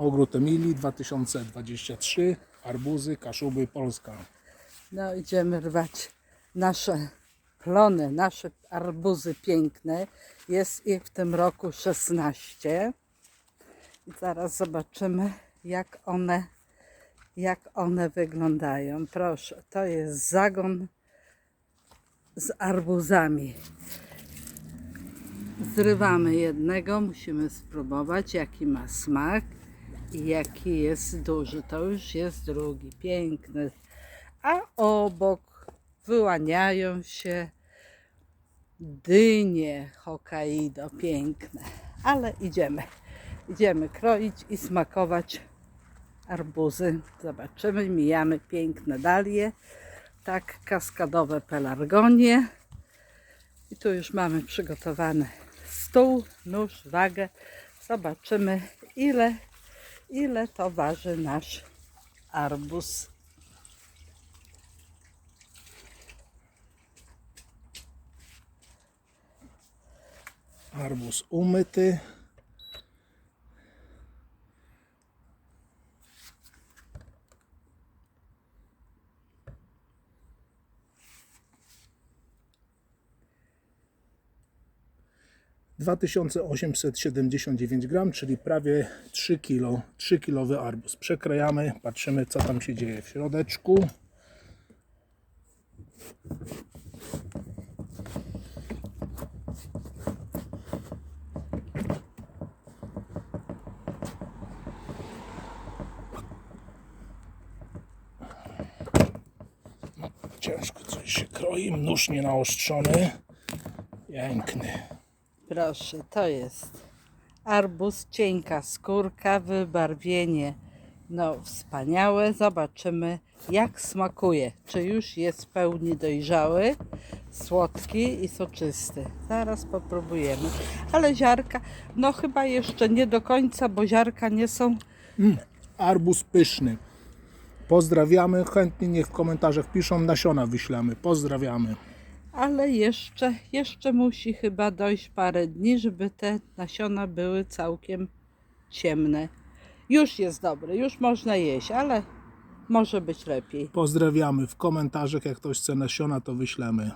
Ogród Emilii 2023, arbuzy, kaszuby, Polska. No idziemy rwać nasze plony, nasze arbuzy piękne. Jest ich w tym roku 16. I zaraz zobaczymy jak one, jak one wyglądają. Proszę, to jest zagon z arbuzami. Zrywamy jednego, musimy spróbować jaki ma smak i jaki jest duży. To już jest drugi, piękny. A obok wyłaniają się dynie Hokkaido, piękne. Ale idziemy, idziemy kroić i smakować arbuzy. Zobaczymy, mijamy piękne dalie, tak kaskadowe pelargonie. I tu już mamy przygotowany stół, nóż, wagę. Zobaczymy, ile, ile to waży nasz arbuz. Arbuz umyty. Dwa tysiące osiemset siedemdziesiąt dziewięć gram, czyli prawie 3 kg, 3 kilowy arbuz. Przekrajamy, patrzymy co tam się dzieje w środeczku. Ciężko coś się kroi, nóż nie naostrzony. Proszę, to jest arbuz, cienka skórka, wybarwienie no wspaniałe. Zobaczymy jak smakuje. Czy już jest w pełni dojrzały, słodki i soczysty. Zaraz popróbujemy. Ale ziarka, no chyba jeszcze nie do końca, bo ziarka nie są Arbuz pyszny. Pozdrawiamy. Chętnie niech w komentarzach piszą, nasiona wyślamy. Pozdrawiamy. Ale jeszcze, jeszcze musi chyba dojść parę dni, żeby te nasiona były całkiem ciemne. Już jest dobre, już można jeść, ale może być lepiej. Pozdrawiamy. W komentarzach, jak ktoś chce nasiona, to wyślemy.